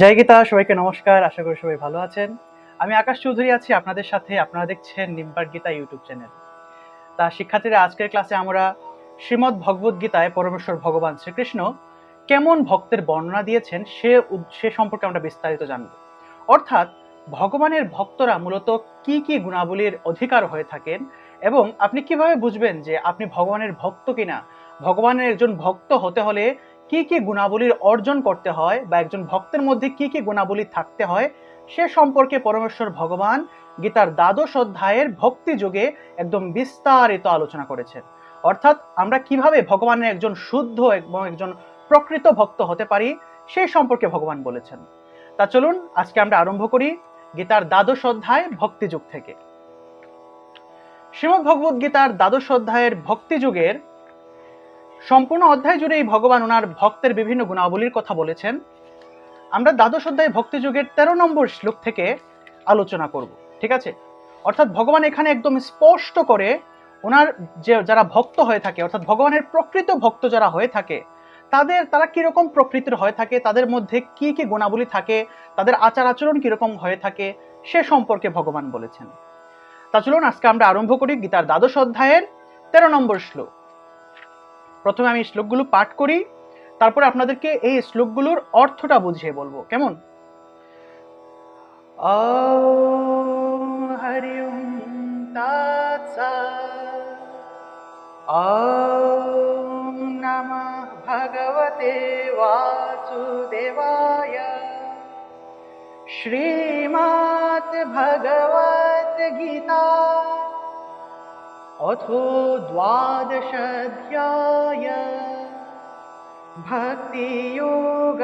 জয় গীতা, সবাইকে নমস্কার, আশা করি সবাই ভালো আছেন। আমি আকাশ চৌধুরী আছি আপনাদের সাথে, আপনারা দেখছেন নিম্বার গীতা ইউটিউব চ্যানেল। তা শিক্ষার্থীরা, আজকের ক্লাসে আমরা শ্রীমদ্ ভগবদ গীতায় পরমেশ্বর ভগবান শ্রীকৃষ্ণ কেমন ভক্তের বর্ণনা দিয়েছেন সে সে সম্পর্কে আমরা বিস্তারিত জানব। অর্থাৎ, ভগবানের ভক্তরা মূলত কি কি গুণাবলীর অধিকার হয়ে থাকেন এবং আপনি কীভাবে বুঝবেন যে আপনি ভগবানের ভক্ত কিনা? ভগবানের একজন ভক্ত হতে হলে কি কি গুণাবলীর অর্জন করতে হয় বা একজন ভক্তের মধ্যে কি কি গুণাবলী থাকতে হয়, সে সম্পর্কে পরমেশ্বর ভগবান গীতার দ্বাদশ অধ্যায়ের ভক্তি যুগে একদম বিস্তারিত আলোচনা করেছেন। অর্থাৎ আমরা কীভাবে ভগবানের একজন শুদ্ধ এবং একজন প্রকৃত ভক্ত হতে পারি, সেই সম্পর্কে ভগবান বলেছেন। তা চলুন, আজকে আমরা আরম্ভ করি গীতার দ্বাদশ অধ্যায় ভক্তিযুগ থেকে। শ্রীমদ্ ভগবদ গীতার দ্বাদশ অধ্যায়ের ভক্তি যুগের সম্পূর্ণ অধ্যায় জুড়ে এই ভগবান ওনার ভক্তের বিভিন্ন গুণাবলীর কথা বলেছেন। আমরা দ্বাদশ অধ্যায় ভক্তি যুগের তেরো নম্বর শ্লোক থেকে আলোচনা করব, ঠিক আছে? অর্থাৎ ভগবান এখানে একদম স্পষ্ট করে ওনার যে, যারা ভক্ত হয়ে থাকে, অর্থাৎ ভগবানের প্রকৃত ভক্ত যারা হয়ে থাকে, তাদের, তারা কীরকম প্রকৃতির হয়ে থাকে, তাদের মধ্যে কি কি গুণাবলী থাকে, তাদের আচার আচরণ কীরকম হয়ে থাকে, সে সম্পর্কে ভগবান বলেছেন। তা চলুন, আজকে আমরা আরম্ভ করি গীতার দ্বাদশ অধ্যায়ের তেরো নম্বর শ্লোক। প্রথমে আমি শ্লোকগুলো পাঠ করি তারপরে আপনাদেরকে এই শ্লোকগুলোর অর্থটা বুঝিয়ে বলবো কেমন ॐ हरि ओं तत्सत् ॐ नमः भगवते वासुदेवाय श्रीमात् भगवद्गीता अथो द्वादशाध्याय। भक्तियोग।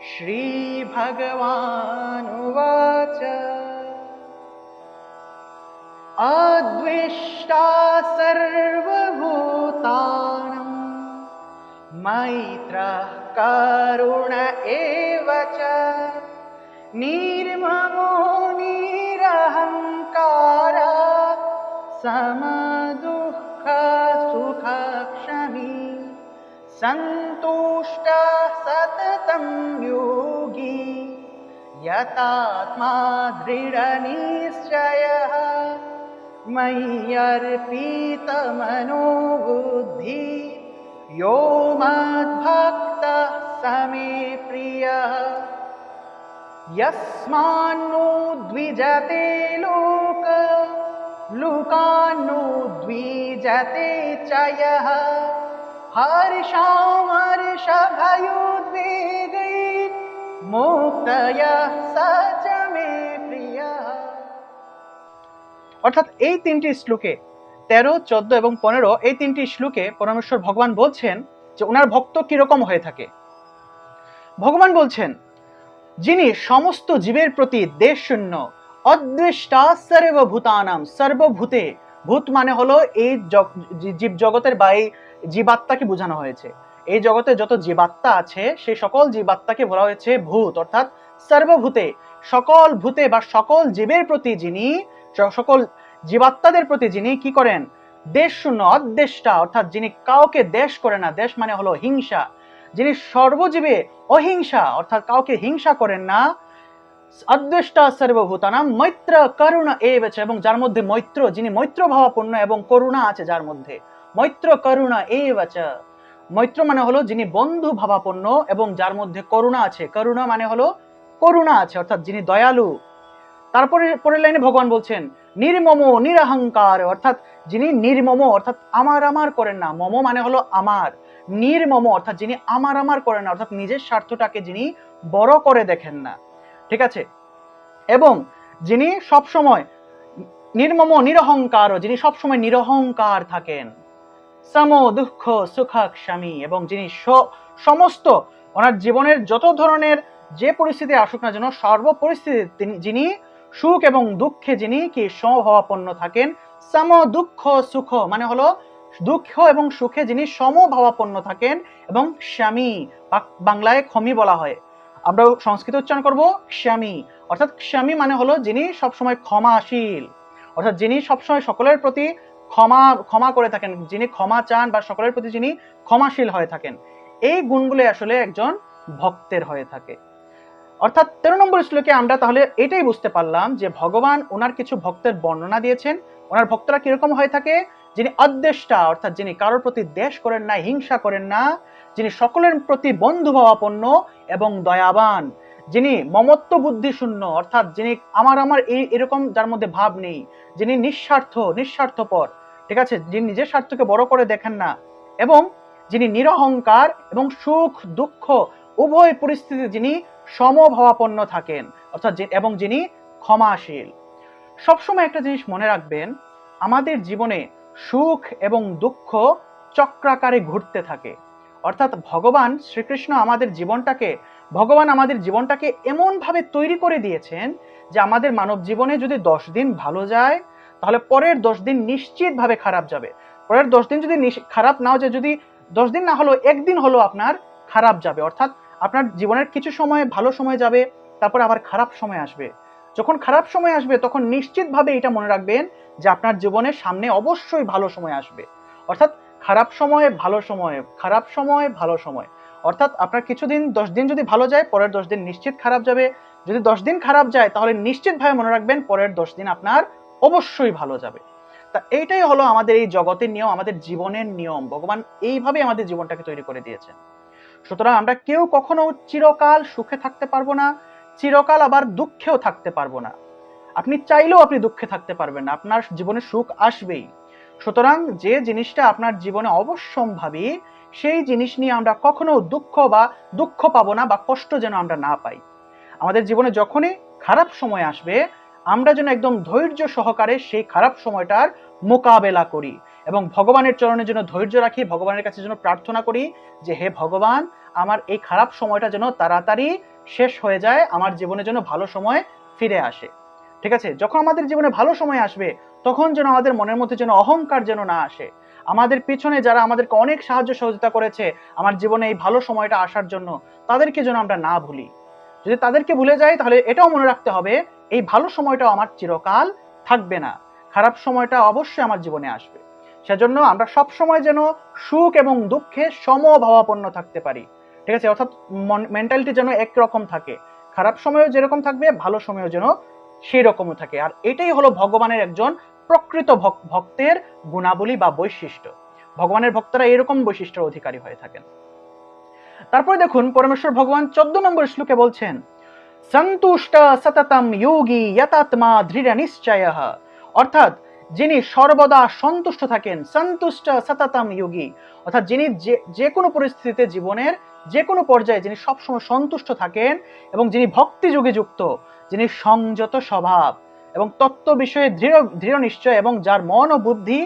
श्रीभगवानुवाच। अद्वेष्टा सर्वभूतानं। मैत्रः करुण एव च। निर्ममो निरहङ्कार समदुःखसुखक्षमी सन्तुष्टः सततं योगी यतात्मा दृढनिश्चयः मय्यर्पितमनोबुद्धि यो मद्भक्तः समे प्रियः यस्मान्नो द्विजते लोक লুকানো দ্বিজতে চয়হ হর্ষামর্ষভয়োদ্বেগৈ মুক্তয় সচ মে প্রিয়। অর্থাৎ এই তিনটি শ্লোকে তেরো, চোদ্দ এবং পনেরো, এই তিনটি শ্লোকে পরমেশ্বর ভগবান বলছেন যে ওনার ভক্ত কীরকম হয়ে থাকে। ভগবান বলছেন, যিনি সমস্ত জীবের প্রতি দেশ শূন্য অদৃষ্টা সর্বভূতানাম সর্বভূতে। ভূত মানে হলো এই জীব জগতের বা এই জীবাত্মাকে বোঝানো হয়েছে। এই জগতে যত জীবাত্মা আছে সেই সকল জীবাত্মাকে বলা হয়েছে ভূত, অর্থাৎ সর্বভূতে। সকল ভূতে বা সকল জীবের প্রতি যিনি সকল জীবাত্মাদের প্রতি যিনি কি করেন? দেশ শূন্য অদ্দেষ্টা অর্থাৎ যিনি কাউকে দেশ করে না, দেশ মানে হলো হিংসা। যিনি সর্বজীবে অহিংসা, অর্থাৎ কাউকে হিংসা করেন না অদ্বেষ্টা সর্বভূতানাম মৈত্র করুণা এ বেছে এবং যার মধ্যে মৈত্র যিনি মৈত্র ভাবাপন্ন এবং করুণা আছে যার মধ্যে মৈত্র করুণা এ বাচা মৈত্র মানে হলো যিনি বন্ধু ভাবাপন্ন এবং যার মধ্যে করুণা আছে করুণা মানে হলো করুণা আছে অর্থাৎ যিনি দয়ালু তারপরে পরের লাইনে ভগবান বলছেন নির্মম নিরহংকার অর্থাৎ যিনি নির্মম অর্থাৎ আমার আমার করেন না মম মানে হলো আমার নির্মম অর্থাৎ যিনি আমার আমার করেন না অর্থাৎ নিজের স্বার্থটাকে যিনি বড় করে দেখেন না। ঠিক আছে? এবং যিনি সব সময় নির্মম নিরহংকার, যিনি সব সময় নিরহংকার থাকেন, সম দুঃখ সুখাক স্বামী এবং যিনি সমস্ত ওনার জীবনের যত ধরনের যে পরিস্থিতি আসুক না যেন সর্ব পরিস্থিতি যিনি সুখ এবং দুঃখে যিনি কি সমভাবাপন্ন থাকেন, সম দুঃখ সুখ মানে হলো দুঃখ এবং সুখে যিনি সমভাবাপন্ন থাকেন এবং স্বামী বাংলায় ক্ষমি বলা হয়। আমরা সংস্কৃত উচ্চারণ করব, স্বামী। অর্থাৎ স্বামী মানে হলো যিনি সবসময় ক্ষমাশীল। অর্থাৎ যিনি সবসময় সকলের প্রতি ক্ষমা ক্ষমা করে থাকেন। যিনি ক্ষমা চান বা সকলের প্রতি যিনি ক্ষমাশীল হয়ে থাকেন। এই গুণগুলো আসলে একজন ভক্তের হয়ে থাকে। অর্থাৎ তেরো নম্বর শ্লোকে আমরা তাহলে এটাই বুঝতে পারলাম যে ভগবান ওনার কিছু ভক্তের বর্ণনা দিয়েছেন। ওনার ভক্তরা কীরকম হয়ে থাকে? যিনি অদ্দেষ্টা, অর্থাৎ যিনি কারোর প্রতি দেশ করেন না, হিংসা করেন না যিনি সকলের প্রতি বন্ধু ভাবাপন্ন এবং দয়াবান, যিনি মমত্ব বুদ্ধি শূন্য, অর্থাৎ যিনি আমার আমার এই এরকম যার মধ্যে ভাব নেই, যিনি নিঃস্বার্থ, নিঃস্বার্থপর, ঠিক আছে? যিনি নিজের স্বার্থকে বড় করে দেখেন না এবং যিনি নিরহংকার এবং সুখ, দুঃখ, উভয় পরিস্থিতি যিনি সমভাবাপন্ন থাকেন, অর্থাৎ এবং যিনি ক্ষমাশীল। সবসময় একটা জিনিস মনে রাখবেন, আমাদের জীবনে সুখ এবং দুঃখ চক্রাকারে ঘুরতে থাকে। অর্থাৎ ভগবান শ্রীকৃষ্ণ আমাদের জীবনটাকে, ভগবান আমাদের জীবনটাকে এমনভাবে তৈরি করে দিয়েছেন যে আমাদের মানব জীবনে যদি দশ দিন ভালো যায়, তাহলে পরের দশ দিন নিশ্চিতভাবে খারাপ যাবে। পরের দশ দিন যদি খারাপ নাও যায়, যদি দশ দিন না হলেও একদিন হলো আপনার খারাপ যাবে। অর্থাৎ আপনার জীবনের কিছু সময় ভালো সময় যাবে, তারপর আবার খারাপ সময় আসবে। যখন খারাপ সময় আসবে, তখন নিশ্চিতভাবে এটা মনে রাখবেন যে আপনার জীবনের সামনে অবশ্যই ভালো সময় আসবে। অর্থাৎ খারাপ সময়ে ভালো সময়ে, খারাপ সময়ে ভালো সময়। অর্থাৎ আপনার কিছুদিন, দশ দিন যদি ভালো যায়, পরের দশ দিন নিশ্চিত খারাপ যাবে। যদি দশ দিন খারাপ যায়, তাহলে নিশ্চিতভাবে মনে রাখবেন পরের দশ দিন আপনার অবশ্যই ভালো যাবে। তা এইটাই হলো আমাদের এই জগতের নিয়ম, আমাদের জীবনের নিয়ম। ভগবান এইভাবে আমাদের জীবনটাকে তৈরি করে দিয়েছেন। সুতরাং আমরা কেউ কখনো চিরকাল সুখে থাকতে পারব না, চিরকাল আবার দুঃখেও থাকতে পারব না। আপনি চাইলেও আপনি দুঃখে থাকতে পারবেন না। আপনার জীবনে সুখ আসবেই। সুতরাং যে জিনিসটা আপনার জীবনে অবশ্যম্ভাবী সেই জিনিস নিয়ে আমরা কখনো দুঃখ বা দুঃখ পাবো না বা কষ্ট যেন আমরা না পাই। আমাদের জীবনে যখনই খারাপ সময় আসবে, আমরা যেন একদম ধৈর্য সহকারে সেই খারাপ সময়টার মোকাবেলা করি এবং ভগবানের চরণে যেন ধৈর্য রাখি, ভগবানের কাছে যেন প্রার্থনা করি যে, হে ভগবান, আমার এই খারাপ সময়টা যেন তাড়াতাড়ি শেষ হয়ে যায়, আমার জীবনে যেন ভালো সময় ফিরে আসে। ঠিক আছে? যখন আমাদের জীবনে ভালো সময় আসবে তখন যেন আমাদের মনের মধ্যে যেন অহংকার যেন না আসে। আমাদের পিছনে যারা আমাদেরকে অনেক সাহায্য সহযোগিতা করেছে আমার জীবনে এই ভালো সময়টা আসার জন্য, তাদেরকে যেন আমরা না ভুলি। যদি তাদেরকে ভুলে যাই, তাহলে এটাও মনে রাখতে হবে, এই ভালো সময়টাও আমার চিরকাল থাকবে না। খারাপ সময়টা অবশ্যই আমার জীবনে আসবে। সেজন্য আমরা সব সময় যেন সুখ এবং দুঃখে সমভাবাপন্ন থাকতে পারি। ঠিক আছে? অর্থাৎ মেন্টালিটি যেন একরকম থাকে। খারাপ সময়ও যেরকম থাকবে, ভালো সময়ও যেন সেই রকমও থাকে। আর এটাই হলো ভগবানের একজন প্রকৃত ভক- ভক্তের গুণাবলী বা বৈশিষ্ট্য। ভগবানের ভক্তরা এরকম বৈশিষ্ট্যের অধিকারী হয়ে থাকেন। তারপরে দেখুন, পরমেশ্বর ভগবান চোদ্দ নম্বর শ্লোকে বলছেন, সন্তুষ্ট সততম যোগী যতাত্মা দৃঢ় নিশ্চয়। অর্থাৎ যিনি সর্বদা সন্তুষ্ট থাকেন, সন্তুষ্ট সততম যোগী, অর্থাৎ যিনি যে যে কোনো পরিস্থিতিতে জীবনের যে কোনো পর্যায়ে যিনি সবসময় সন্তুষ্ট থাকেন এবং যিনি ভক্তি যোগে যুক্ত, যিনি সংযত স্বভাব। এবং তত্ত্ব বিষয়ে দৃঢ় দৃঢ় নিশ্চয় এবং যার মন ও বুদ্ধি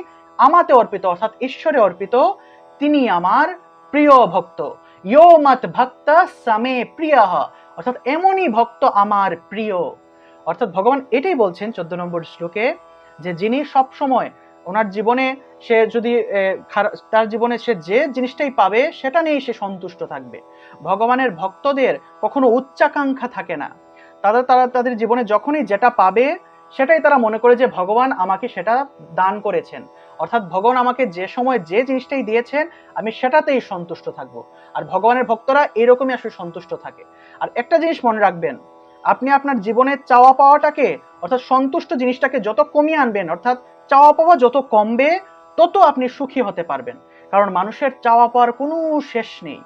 আমাতে অর্পিত, অর্থাৎ ঈশ্বরে অর্পিত, তিনি আমার প্রিয় ভক্ত। ইয়ো মত ভক্ত সামে প্রিয়। অর্থাৎ এমনই ভক্ত আমার প্রিয়। অর্থাৎ ভগবান এটাই বলছেন চোদ্দ নম্বর শ্লোকে, যে যিনি সব সময় ওনার জীবনে সে যদি তার জীবনে সে যে জিনিসটাই পাবে, সেটা নিয়েই সে সন্তুষ্ট থাকবে। ভগবানের ভক্তদের কখনো উচ্চাকাঙ্ক্ষা থাকে না। তারা তারা তাদের জীবনে যখনই যেটা পাবে সেটাই তারা মনে করে যে ভগবান আমাকে সেটা দান করেছেন। অর্থাৎ ভগবান আমাকে যে সময় যে জিনিসটাই দিয়েছেন, আমি সেটাতেই সন্তুষ্ট থাকব। আর ভগবানের ভক্তরা এরকমই আসলে সন্তুষ্ট থাকে। আর একটা জিনিস মনে রাখবেন, আপনি আপনার জীবনের চাওয়া পাওয়াটাকে, অর্থাৎ সন্তুষ্ট জিনিসটাকে যত কমিয়ে আনবেন, অর্থাৎ চাওয়া পাওয়া যত কমবে, তত আপনি সুখী হতে পারবেন। কারণ মানুষের চাওয়া পাওয়ার কোনো শেষ নেই।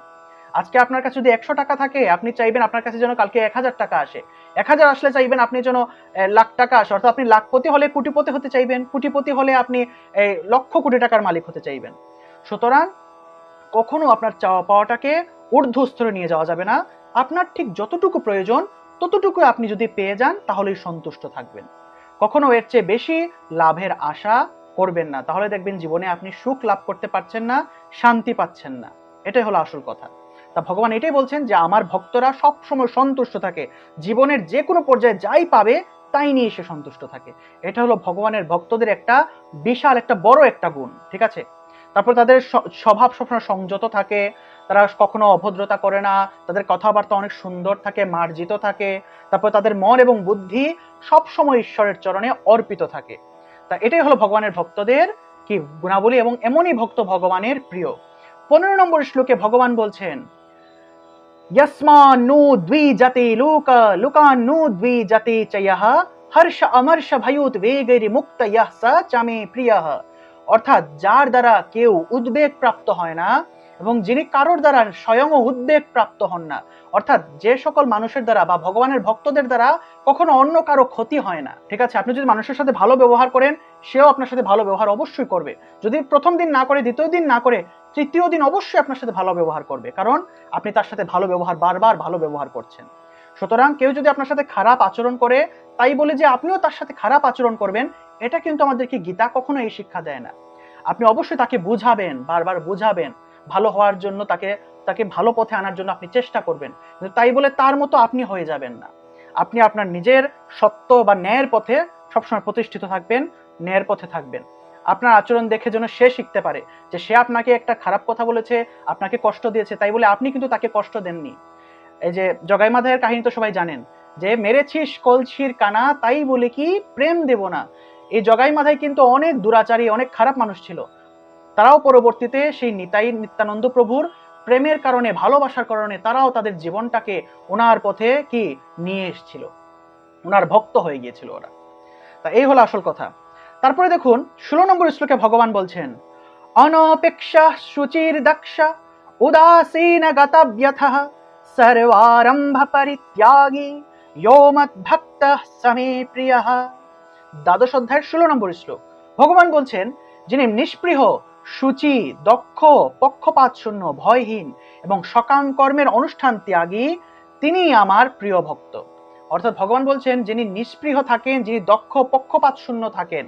আজকে আপনার কাছে যদি একশো টাকা থাকে, আপনি চাইবেন আপনার কাছে যেন কালকে এক হাজার টাকা আসে। এক হাজার আসলে চাইবেন আপনি যেন লাখ টাকা আসে অর্থাৎ আপনি লাখপতি হলে কোটিপতি হতে চাইবেন কোটিপতি হলে আপনি এই, লক্ষ কোটি টাকার মালিক হতে চাইবেন। সুতরাং কখনো আপনার চাওয়া পাওয়াটাকে ঊর্ধ্ব স্তরে নিয়ে যাওয়া যাবে না। আপনার ঠিক যতটুকু প্রয়োজন ততটুকু আপনি যদি পেয়ে যান তাহলেই সন্তুষ্ট থাকবেন। কখনো এর চেয়ে বেশি লাভের আশা করবেন না। তাহলে দেখবেন জীবনে আপনি সুখ লাভ করতে পারছেন না শান্তি পাচ্ছেন না। এটাই হলো আসল কথা। তা ভগবান এটাই বলছেন যে আমার ভক্তরা সব সময় সন্তুষ্ট থাকে। জীবনের যে কোনো পর্যায়ে যাই পাবে, তাই নিয়ে সে সন্তুষ্ট থাকে। এটা হলো ভগবানের ভক্তদের একটা বিশাল, একটা বড় একটা গুণ, ঠিক আছে? তারপর তাদের স্বভাব সবসময় সংযত থাকে, তারা কখনো অভদ্রতা করে না, তাদের কথাবার্তা অনেক সুন্দর থাকে, মার্জিত থাকে, তারপর তাদের মন এবং বুদ্ধি সব সময় ঈশ্বরের চরণে অর্পিত থাকে। তা এটাই হলো ভগবানের ভক্তদের কি গুণাবলী এবং এমনই ভক্ত ভগবানের প্রিয়। পনেরো নম্বর শ্লোকে ভগবান বলছেন यस्मान्नु द्विजते लोक लोकान्नु द्विजते च यः হর্ষ অমর্ষ ভয়ুত বেগেরি মুক্ত ইহ স চামে প্রিয় অর্থাৎ যার দ্বারা কেউ উদ্বেগ প্রাপ্ত হয় না এবং যিনি কারোর দ্বারা স্বয়ং উদ্বেগ প্রাপ্ত হন না অর্থাৎ যে সকল মানুষের দ্বারা বা ভগবানের ভক্তদের দ্বারা কখনো অন্য কারো ক্ষতি হয় না ঠিক আছে আপনি যদি মানুষের সাথে ভালো ব্যবহার করেন সেও আপনার সাথে ভালো ব্যবহার অবশ্যই করবে যদি প্রথম দিন না করে দ্বিতীয় দিন না করে তৃতীয় দিন অবশ্যই আপনার সাথে ভালো ব্যবহার করবে, কারণ আপনি তার সাথে ভালো ব্যবহার বারবার ভালো ব্যবহার করছেন। সুতরাং কেউ যদি আপনার সাথে খারাপ আচরণ করে, তাই বলে যে আপনিও তার সাথে খারাপ আচরণ করবেন, এটা কিন্তু আমাদেরকে গীতা কখনো এই শিক্ষা দেয় না। আপনি অবশ্যই তাকে বুঝাবেন, বারবার বুঝাবেন, ভালো হওয়ার জন্য তাকে তাকে ভালো পথে আনার জন্য আপনি চেষ্টা করবেন, কিন্তু তাই বলে তার মতো আপনি হয়ে যাবেন না। আপনি আপনার নিজের সত্য বা ন্যায়ের পথে সবসময় প্রতিষ্ঠিত থাকবেন, ন্যায়ের পথে থাকবেন। আপনার আচরণ দেখে যেন সে শিখতে পারে যে সে আপনাকে একটা খারাপ কথা বলেছে, আপনাকে কষ্ট দিয়েছে, তাই বলে আপনি কিন্তু তাকে কষ্ট দেননি। এই যে জগাই মাধায়ের কাহিনী তো সবাই জানেন যে, মেরেছিস কলছির কানা, তাই বলে কি প্রেম দেব না। এই জগাই মাধাই কিন্তু অনেক দুরাচারী, অনেক খারাপ মানুষ ছিল। তারাও পরবর্তীতে সেই নিতাই নিত্যানন্দ প্রভুর প্রেমের কারণে, ভালোবাসার কারণে তারাও তাদের জীবনটাকে ওনার পথে কি নিয়ে এসেছিল। ওনার ভক্ত হয়ে গিয়েছিল ওরা। তা এই হলো আসল কথা। তারপরে দেখুন, ষোলো নম্বর শ্লোকে ভগবান বলছেন, অনপেক্ষা শুচির দক্ষা, উদাসীন গতব্যথ, সর্বারম্ভ পরিত্যাগী ইয়ো মদ্ভক্ত সমে প্রিয়। দ্বাদশ অধ্যায়ের ষোলো নম্বর শ্লোক। ভগবান বলছেন, যিনি নিষ্পৃহ, সূচি, দক্ষ পক্ষপাত শূন্য ভয়হীন এবং সকাম কর্মের অনুষ্ঠান ত্যাগী, তিনি আমার প্রিয় ভক্ত। অর্থাৎ ভগবান বলছেন, যিনি নিষ্পৃহ থাকেন, যিনি দক্ষ পক্ষপাত শূন্য থাকেন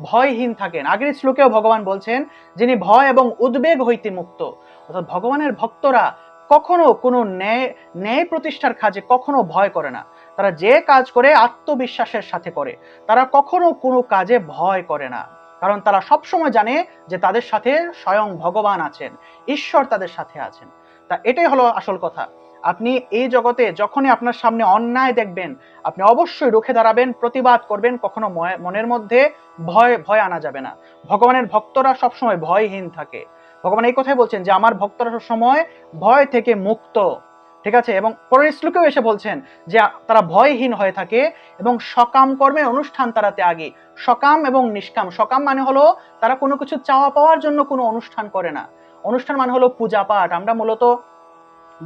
ভয়হীন থাকেন। আগের শ্লোকেও ভগবান বলছেন, যিনি ভয় এবং উদ্বেগ হইতে মুক্ত। অর্থাৎ ভগবানের ভক্তরা কখনো কোনো ন্যায় ন্যায় প্রতিষ্ঠার কাজে কখনো ভয় করে না। তারা যে কাজ করে আত্মবিশ্বাসের সাথে করে। তারা কখনো কোনো কাজে ভয় করে না। কারণ তারা সবসময় জানে যে তাদের সাথে স্বয়ং ভগবান আছেন, ঈশ্বর তাদের সাথে আছেন। তা এটাই হলো আসল কথা। আপনি এই জগতে যখনই আপনার সামনে অন্যায় দেখবেন, আপনি অবশ্যই রুখে দাঁড়াবেন, প্রতিবাদ করবেন, কখনো মনের মধ্যে ভয় ভয় আনা যাবে না। ভগবানের ভক্তরা সবসময় ভয়হীন থাকে। ভগবান এই কথাই বলছেন যে, আমার ভক্তরা সবসময় ভয় থেকে মুক্ত। ঠিক আছে? এবং পরের শ্লোকেও এসে বলছেন যে, তারা ভয়হীন হয়ে থাকে এবং সকাম কর্মের অনুষ্ঠান তারা ত্যাগী। সকাম এবং নিষ্কাম। সকাম মানে হলো তারা কোনো কিছু চাওয়া পাওয়ার জন্য কোনো অনুষ্ঠান করে না। অনুষ্ঠান মানে হলো পূজা পাঠ। আমরা মূলত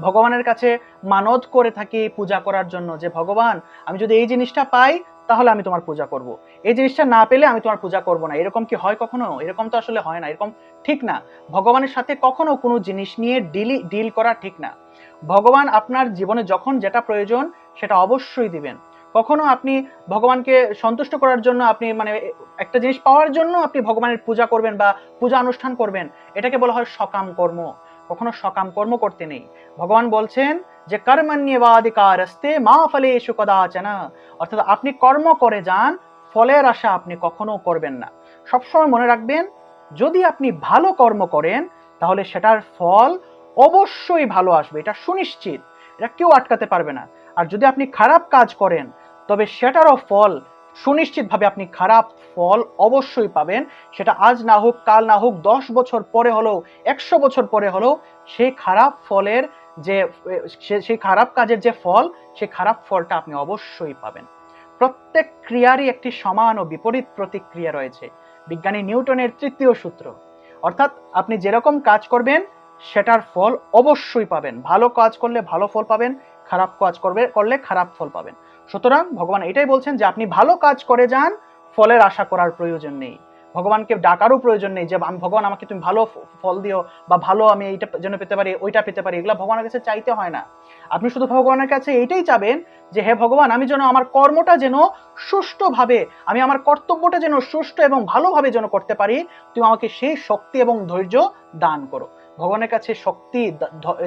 ভগবানের কাছে মানত করে থাকি পূজা করার জন্য যে, ভগবান, আমি যদি এই জিনিসটা পাই, তাহলে আমি তোমার পূজা করব। এই জিনিসটা না পেলে আমি তোমার পূজা করব না। এরকম কি হয় কখনো? এরকম তো আসলে হয় না। এরকম ঠিক না। ভগবানের সাথে কখনো কোনো জিনিস নিয়ে ডিলি ডিল করা ঠিক না। ভগবান আপনার জীবনে যখন যেটা প্রয়োজন, সেটা অবশ্যই দিবেন। কখনো আপনি ভগবানকে সন্তুষ্ট করার জন্য, আপনি মানে একটা জিনিস পাওয়ার জন্য আপনি ভগবানের পূজা করবেন বা পূজা অনুষ্ঠান করবেন, এটাকে বলা হয় সকাম কর্ম। কখনো সকাম কর্ম করতে নেই। ভগবান বলছেন যে কর্মণ্যবাধিকার আসতে মা ফলে এসু কদাচনা। অর্থাৎ আপনি কর্ম করে যান, ফলের আশা আপনি কখনো করবেন না। সবসময় মনে রাখবেন, যদি আপনি ভালো কর্ম করেন, তাহলে সেটার ফল অবশ্যই ভালো আসবে। এটা সুনিশ্চিত। এটা কেউ আটকাতে পারবে না। আর যদি আপনি খারাপ কাজ করেন, তবে সেটারও ফল সুনিশ্চিতভাবে আপনি খারাপ ফল অবশ্যই পাবেন। সেটা আজ না হোক, কাল না হোক, দশ বছর পরে হলেও, একশো বছর পরে হলেও, সেই খারাপ ফলের যে সেই খারাপ কাজের যে ফল, সেই খারাপ ফলটা আপনি অবশ্যই পাবেন। প্রত্যেক ক্রিয়ারই একটি সমান ও বিপরীত প্রতিক্রিয়া রয়েছে। বিজ্ঞানী নিউটনের তৃতীয় সূত্র। অর্থাৎ আপনি যেরকম কাজ করবেন, সেটার ফল অবশ্যই পাবেন। ভালো কাজ করলে ভালো ফল পাবেন, খারাপ কাজ করবে, করলে খারাপ ফল পাবেন। সুতরাং ভগবান এটাই বলছেন যে আপনি ভালো কাজ করে যান, ফলের আশা করার প্রয়োজন নেই। ভগবানকে ডাকারও প্রয়োজন নেই যে, আমি ভগবান, আমাকে তুমি ভালো ফল দিও বা ভালো আমি এইটা যেন পেতে পারি, ওইটা পেতে পারি। এগুলো ভগবানের কাছে চাইতে হয় না। আপনি শুধু ভগবানের কাছে এইটাই চাবেন যে, হে ভগবান, আমি যেন আমার কর্মটা যেন সুষ্ঠুভাবে, আমি আমার কর্তব্যটা যেন সুষ্ঠু এবং ভালোভাবে যেন করতে পারি, তুমি আমাকে সেই শক্তি এবং ধৈর্য দান করো। ভগবানের কাছে শক্তি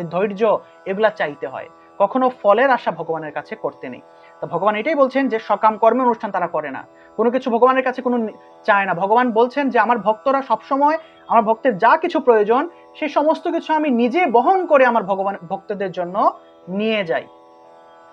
ধৈর্য এগুলা চাইতে হয়। কখনো ফলের আশা ভগবানের কাছে করতে নেই। তো ভগবান এটাই বলছেন যে সকাম কর্মের অনুষ্ঠান তারা করে না। কোনো কিছু ভগবানের কাছে কোনো চায় না। ভগবান বলছেন যে আমার ভক্তরা সবসময় আমার ভক্তের যা কিছু প্রয়োজন সেই সমস্ত কিছু আমি নিজে বহন করে আমার ভগবান, ভক্তদের জন্য নিয়ে যাই।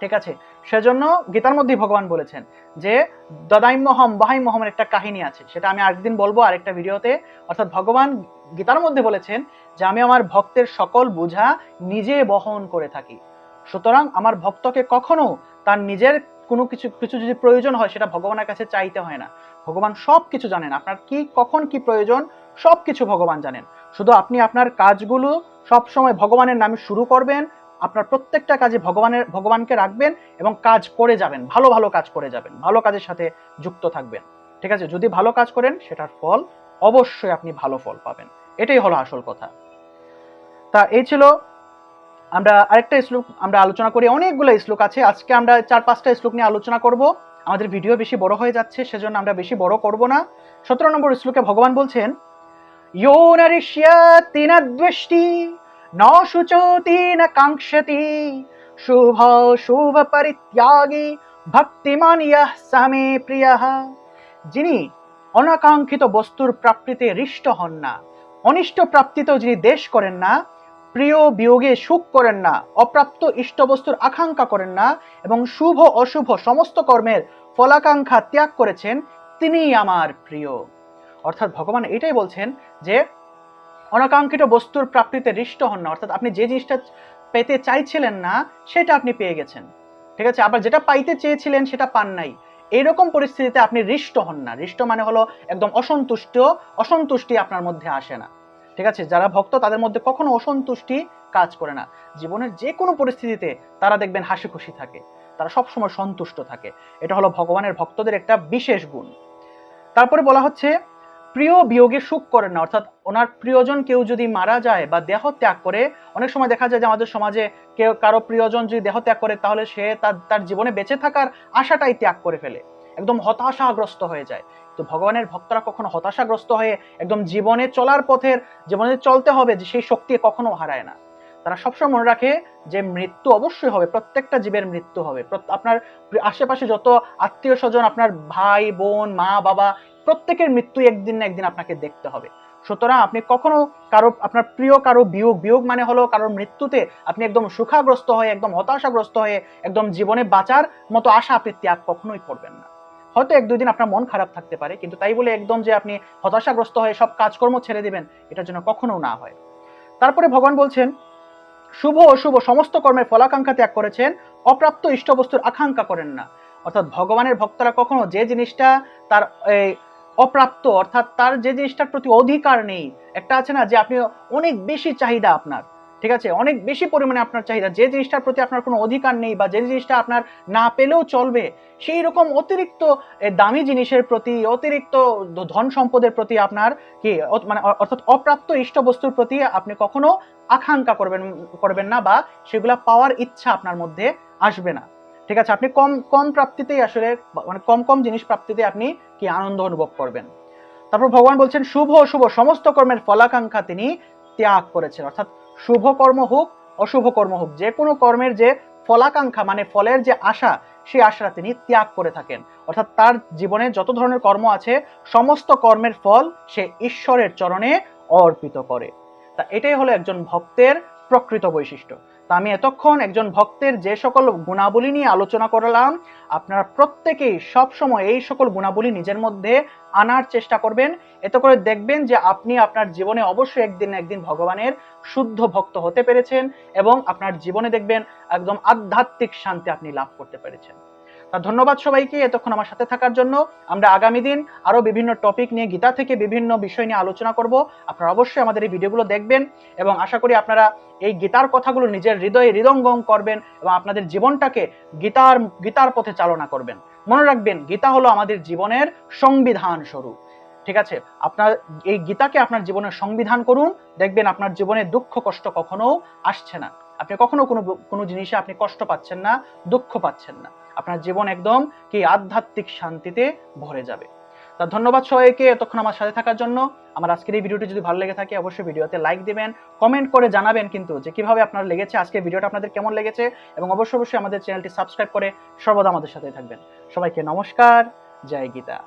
ঠিক আছে? সেজন্য গীতার মধ্যেই ভগবান বলেছেন যে দদাই মহম বাহাই মহমের একটা কাহিনী আছে। সেটা আমি আরেকদিন বলব আরেকটা ভিডিওতে। অর্থাৎ ভগবান গীতার মধ্যে বলেছেন যে আমি আমার ভক্তের সকল বোঝা নিজে বহন করে থাকি। সুতরাং আমার ভক্তকে কখনো তার নিজের কোনো কিছু কিছু যদি প্রয়োজন হয়, সেটা ভগবানের কাছে চাইতে হয় না। ভগবান সব কিছু জানেন। আপনার কি, কখন কি প্রয়োজন সব কিছু ভগবান জানেন। শুধু আপনি আপনার কাজগুলো সব সময় ভগবানের নামে শুরু করবেন, আপনার প্রত্যেকটা কাজে ভগবানের, ভগবানকে রাখবেন এবং কাজ করে যাবেন। ভালো ভালো কাজ করে যাবেন। ভালো কাজের সাথে যুক্ত থাকবেন। ঠিক আছে? যদি ভালো কাজ করেন, সেটার ফল অবশ্যই আপনি ভালো ফল পাবেন। এটাই হলো আসল কথা। তা এই ছিল আমরা আরেকটা শ্লোক আমরা আলোচনা করি, অনেকগুলো শ্লোক আছে। আজকে আমরা চার পাঁচটা শ্লোক নিয়ে আলোচনা করব। আমাদের ভিডিও বেশি বড় হয়ে যাচ্ছে, সেজন্য আমরা বেশি বড় করব না। সতেরো নম্বর শ্লোকে ভগবান বলছেন, ইয়ো নরিষ্যতি ন দ্বেষ্টি, ন শুচোতি শুভ শুভ পরিত্যাগী ভক্তিমান ইয়ঃ প্রিয়ঃ। যিনি অনাকাঙ্ক্ষিত বস্তুর প্রাপ্তিতে হৃষ্ট হন না, অনিষ্ট প্রাপ্তিতেও যিনি দেশ করেন না প্রিয় বিয়োগে সুখ করেন না, অপ্রাপ্ত ইষ্ট বস্তুর আকাঙ্ক্ষা করেন না এবং শুভ, অশুভ সমস্ত কর্মের ফলাকাঙ্ক্ষা ত্যাগ করেছেন তিনিই আমার প্রিয়। অর্থাৎ ভগবান এটাই বলছেন যে, অনাকাঙ্ক্ষিত বস্তুর প্রাপ্তিতে হৃষ্ট হন না। অর্থাৎ আপনি যে জিনিসটা পেতে চাইছিলেন না, সেটা আপনি পেয়ে গেছেন। ঠিক আছে? আবার যেটা পাইতে চেয়েছিলেন, সেটা পান নাই। এরকম পরিস্থিতিতে আপনি হৃষ্ট হন না। হৃষ্ট মানে হলো একদম অসন্তুষ্ট, অসন্তুষ্টি আপনার মধ্যে আসে না। ঠিক আছে? যারা ভক্ত, তাদের মধ্যে কখনো অসন্তুষ্টি কাজ করে না। জীবনের যে কোনো পরিস্থিতিতে তারা দেখবেন হাসি খুশি থাকে। তারা সবসময় সন্তুষ্ট থাকে। এটা হলো ভগবানের ভক্তদের একটা বিশেষ গুণ। তারপরে বলা হচ্ছে, প্রিয় বিয়োগে সুখ করেন না। অর্থাৎ ওনার প্রিয়জন কেউ যদি মারা যায় বা দেহ ত্যাগ করে, অনেক সময় দেখা যায় যে আমাদের সমাজে কেউ, কারও প্রিয়জন যদি দেহ ত্যাগ করে, তাহলে সে তার তার জীবনে বেঁচে থাকার আশাটাই ত্যাগ করে ফেলে। একদম হতাশাগ্রস্ত হয়ে যায়। তো ভগবানের ভক্তরা কখনো হতাশাগ্রস্ত হয়ে একদম জীবনে চলার পথের, জীবনে চলতে হবে যে সেই শক্তি কখনো হারায় না। তারা সবসময় মনে রাখে যে মৃত্যু অবশ্যই হবে, প্রত্যেকটা জীবের মৃত্যু হবে। আপনার আশেপাশে যত আত্মীয় স্বজন আপনার ভাই, বোন, মা, বাবা, প্রত্যেকের মৃত্যু একদিন না একদিন আপনাকে দেখতে হবে। সুতরাং আপনি কখনো কারও, আপনার প্রিয় কারও বিয়োগ বিয়োগ মানে হলো কারোর মৃত্যুতে আপনি একদম সুখাগ্রস্ত হয়ে, একদম হতাশাগ্রস্ত হয়ে, একদম জীবনে বাঁচার মতো আশা আপনি ত্যাগ কখনোই করবেন না। হয়তো এক দুই দিন আপনার মন খারাপ থাকতে পারে কিন্তু তাই বলে একদম যে আপনি হতাশাগ্রস্ত হয়ে সব কাজকর্ম ছেড়ে দেবেন এটার জন্য কখনো না হয়। তারপরে ভগবান বলছেন শুভ অশুভ সমস্ত কর্মের ফলাকাঙ্ক্ষা ত্যাগ করেছেন অপ্রাপ্ত ইষ্টবস্তুর আকাঙ্ক্ষা করেন না। অর্থাৎ ভগবানের ভক্তরা কখনো যে জিনিসটা তার এই, অপ্রাপ্ত অর্থাৎ তার যে জিনিসটার প্রতি অধিকার নেই একটা আছে না যে আপনি অনেক বেশি চাহিদা আপনার। ঠিক আছে? অনেক বেশি পরিমাণে আপনার চাহিদা। যে জিনিসটার প্রতি আপনার কোনো অধিকার নেই বা যে জিনিসটা আপনার না পেলেও চলবে, সেই রকম অতিরিক্ত দামি জিনিসের প্রতি, অতিরিক্ত ধন সম্পদের প্রতি আপনার কি মানে অর্থাৎ অপ্রাপ্ত ইষ্ট বস্তুর প্রতি আপনি কখনো আকাঙ্ক্ষা করবেন করবেন না বা সেগুলা পাওয়ার ইচ্ছা আপনার মধ্যে আসবে না। ঠিক আছে? আপনি কম কম প্রাপ্তিতেই আসলে মানে কম কম জিনিস প্রাপ্তিতে আপনি কি আনন্দ অনুভব করবেন। তারপর ভগবান বলছেন, শুভ, অশুভ, সমস্ত কর্মের ফলাকাঙ্ক্ষা তিনি ত্যাগ করেছেন। অর্থাৎ শুভ কর্ম হোক অশুভ কর্ম হোক, যে কোনো কর্মের যে ফলাকাঙ্ক্ষা মানে ফলের যে আশা সেই আশা তিনি ত্যাগ করে থাকেন। অর্থাৎ তার জীবনে যত ধরনের কর্ম আছে, সমস্ত কর্মের ফল সে ঈশ্বরের চরণে অর্পিত করে। তা এটাই হলো একজন ভক্তের প্রকৃত বৈশিষ্ট্য। তা আমি এতক্ষণ একজন ভক্তের যে সকল গুণাবলী নিয়ে আলোচনা করলাম, আপনারা প্রত্যেকেই সবসময় এই সকল গুণাবলী নিজের মধ্যে আনার চেষ্টা করবেন। এতে করে দেখবেন যে আপনি আপনার জীবনে অবশ্যই একদিন একদিন ভগবানের শুদ্ধ ভক্ত হতে পেরেছেন এবং আপনার জীবনে দেখবেন একদম আধ্যাত্মিক শান্তি আপনি লাভ করতে পেরেছেন। তা ধন্যবাদ সবাইকে এতক্ষণ আমার সাথে থাকার জন্য। আমরা আগামী দিন আরও বিভিন্ন টপিক নিয়ে, গীতা থেকে বিভিন্ন বিষয় নিয়ে আলোচনা করব। আপনারা অবশ্যই আমাদের এই ভিডিওগুলো দেখবেন এবং আশা করি আপনারা এই গীতার কথাগুলো নিজের হৃদয়ে হৃদঙ্গম করবেন এবং আপনাদের জীবনটাকে গীতার গীতার পথে চালনা করবেন। মনে রাখবেন, গীতা হলো আমাদের জীবনের সংবিধান স্বরূপ। ঠিক আছে? আপনার, এই গীতাকে আপনার জীবনের সংবিধান করুন। দেখবেন আপনার জীবনে দুঃখ, কষ্ট কখনো আসছে না। আপনি কখনো কোনো কোনো জিনিসে আপনি কষ্ট পাচ্ছেন না, দুঃখ পাচ্ছেন না। আপনার জীবন একদম কি আধ্যাত্মিক শান্তিতে ভরে যাবে। তা ধন্যবাদ সবাইকে এতক্ষণ আমার সাথে থাকার জন্য। আমার আজকের এই ভিডিওটি যদি ভালো লেগে থাকে, অবশ্যই ভিডিওতে লাইক দেবেন কমেন্ট করে জানাবেন কিন্তু যে কীভাবে আপনার লেগেছে আজকে ভিডিওটা আপনাদের কেমন লেগেছে এবং অবশ্যই অবশ্যই আমাদের চ্যানেলটি সাবস্ক্রাইব করে সর্বদা আমাদের সাথে থাকবেন। সবাইকে নমস্কার, জয় গীতা।